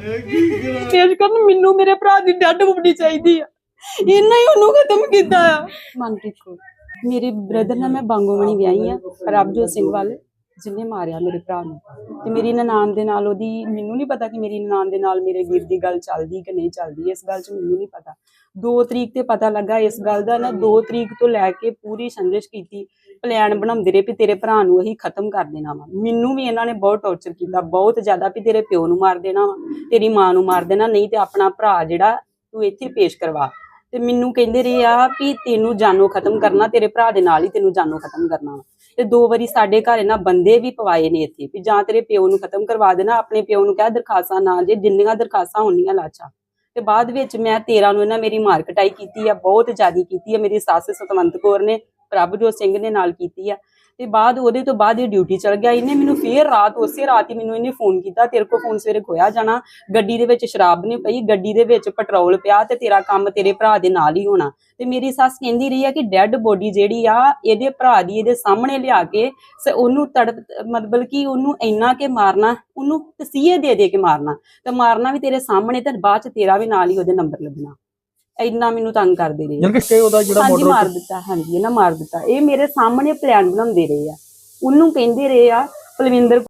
ਪੇਸ਼ ਕਰਨ ਮੈਨੂੰ ਮੇਰੇ ਭਰਾ ਦੀ ਡੈਡ ਬੋਡੀ ਚਾਹੀਦੀ ਆ। ਇਹਨਾਂ ਹੀ ਉਹਨੂੰ ਖਤਮ ਕੀਤਾ ਆ। ਮਨਪ੍ਰੀਤ ਕੌਰ, ਮੇਰੇ ਬ੍ਰਦਰ ਨਾਲ ਮੈਂ ਬਾਂਗੋਮਣੀ ਵਿਆਹੀ ਆ ਪ੍ਰਭਜੋਤ ਸਿੰਘ ਵਾਲੇ। ਜਿਹਨੇ ਮਾਰਿਆ ਮੇਰੇ ਭਰਾ ਨੂੰ। ਤੇ ਮੇਰੀ ਨਨਾਣ ਦੇ ਨਾਲ ਉਹਦੀ, ਮੈਨੂੰ ਨਹੀਂ ਪਤਾ ਕਿ ਮੇਰੀ ਨਨਾਣ ਦੇ ਨਾਲ ਮੇਰੇ ਵੀਰ ਦੀ ਗੱਲ ਚੱਲਦੀ ਕਿ ਨਹੀਂ ਚੱਲਦੀ, ਇਸ ਗੱਲ 'ਚ ਮੈਨੂੰ ਨਹੀਂ ਪਤਾ। 2 ਤਰੀਕ ਤੇ ਪਤਾ ਲੱਗਾ ਇਸ ਗੱਲ ਦਾ ਨਾ 2 ਤਰੀਕ ਤੋਂ ਲੈ ਕੇ ਪੂਰੀ ਸੰਜਿਸ਼ ਕੀਤੀ, ਪਲਾਨ ਬਣਾਉਂਦੇ ਰਹੇ ਵੀ ਤੇਰੇ ਭਰਾ ਨੂੰ ਅਸੀਂ ਖਤਮ ਕਰ ਦੇਣਾ ਵਾ। ਮੈਨੂੰ ਵੀ ਇਹਨਾਂ ਨੇ ਬਹੁਤ ਟੌਰਚਰ ਕੀਤਾ, ਬਹੁਤ ਜ਼ਿਆਦਾ ਵੀ ਤੇਰੇ ਪਿਓ ਨੂੰ ਮਾਰ ਦੇਣਾ ਵਾ, ਤੇਰੀ ਮਾਂ ਨੂੰ ਮਾਰ ਦੇਣਾ, ਨਹੀਂ ਤੇ ਆਪਣਾ ਭਰਾ ਜਿਹੜਾ ਤੂੰ ਇੱਥੇ ਪੇਸ਼ ਕਰਵਾ। ਤੇ ਮੈਨੂੰ ਕਹਿੰਦੇ ਰਹੇ ਆ ਵੀ ਤੈਨੂੰ ਜਾਨੋਂ ਖਤਮ ਕਰਨਾ, ਤੇਰੇ ਭਰਾ ਦੇ ਨਾਲ ਹੀ ਤੈਨੂੰ ਜਾਨੋਂ ਖਤਮ ਕਰਨਾ ਵਾ। ਤੇ ਦੋ ਵਾਰੀ ਸਾਡੇ ਘਰ ਇਹਨਾਂ ਬੰਦੇ ਵੀ ਪਵਾਏ ਨੇ ਇੱਥੇ ਵੀ ਜਾਂ ਤੇਰੇ ਪਿਓ ਨੂੰ ਖਤਮ ਕਰਵਾ ਦੇਣਾ, ਆਪਣੇ ਪਿਓ ਨੂੰ ਕਹਿ ਦਰਖਾਸਤਾਂ ਨਾ ਜੇ ਜਿੰਨੀਆਂ ਦਰਖਾਸਤਾਂ ਹੁੰਦੀਆਂ ਲਾਚਾ। ਤੇ ਬਾਅਦ ਵਿੱਚ ਮੈਂ 13 ਨੂੰ ਇਹਨਾਂ ਮੇਰੀ ਮਾਰ ਕਟਾਈ ਕੀਤੀ ਆ, ਬਹੁਤ ਜ਼ਿਆਦੀ ਕੀਤੀ ਆ, ਮੇਰੀ ਸੱਸ ਸਤਵੰਤ ਕੌਰ ਨੇ, ਪ੍ਰਭਜੋਤ ਸਿੰਘ ਨੇ ਨਾਲ ਕੀਤੀ ਆ। ਤੇ ਬਾਅਦ ਉਹਦੇ ਤੋਂ ਬਾਅਦ ਇਹ ਡਿਊਟੀ ਚਲ ਗਿਆ। ਇਹਨੇ ਮੈਨੂੰ ਫੇਰ ਰਾਤ, ਉਸੇ ਰਾਤ ਹੀ ਮੈਨੂੰ ਇਹਨੇ ਫੋਨ ਕੀਤਾ। ਤੇਰੇ ਕੋਲ ਫੋਨ ਸਵੇਰੇ ਖੋਇਆ ਜਾਣਾ। ਗੱਡੀ ਦੇ ਵਿੱਚ ਸ਼ਰਾਬ ਨਹੀਂ ਪਈ। ਗੱਡੀ ਦੇ ਵਿੱਚ ਪੈਟਰੋਲ ਪਿਆ ਤੇ ਤੇਰਾ ਕੰਮ ਤੇਰੇ ਭਰਾ ਦੇ ਨਾਲ ਹੀ ਹੋਣਾ। ਤੇ ਮੇਰੀ ਸੱਸ ਕਹਿੰਦੀ ਰਹੀ ਆ ਕਿ ਡੈੱਡ ਬੋਡੀ ਜਿਹੜੀ ਆ, ਇਹਦੇ ਭਰਾ ਦੀ ਇਹਦੇ ਸਾਹਮਣੇ ਲਿਆ ਕੇ ਉਹਨੂੰ ਤੜ ਮਤਲਬ ਕਿ ਉਹਨੂੰ ਇੰਨਾ ਕੇ ਮਾਰਨਾ, ਉਹਨੂੰ ਤਸੀਹੇ ਦੇ ਦੇ ਕੇ ਮਾਰਨਾ। ਤੇ ਮਾਰਨਾ ਵੀ ਤੇਰੇ ਸਾਹਮਣੇ ਤੇ ਬਾਅਦ ਚ ਤੇਰਾ ਵੀ ਨਾਲ ਹੀ ਉਹਦੇ ਨੰਬਰ ਲੱਗਣਾ। ਇੰਨਾ ਮੈਨੂੰ ਤੰਗ ਕਰਦੇ ਰਹੇ। ਯਾਨੀ ਕਿ ਸਟੇ ਉਹਦਾ ਜਿਹੜਾ ਹਾਂਜੀ ਮਾਰ ਦਿੱਤਾ ਹਾਂਜੀ ਇਹਨਾਂ ਮਾਰ ਦਿੱਤਾ। ਇਹ ਮੇਰੇ ਸਾਹਮਣੇ ਪਲਾਨ ਬਣਾਉਂਦੇ ਰਹੇ ਆ। ਉਹਨੂੰ ਕਹਿੰਦੇ ਰਹੇ ਆ ਪਲਵਿੰਦਰ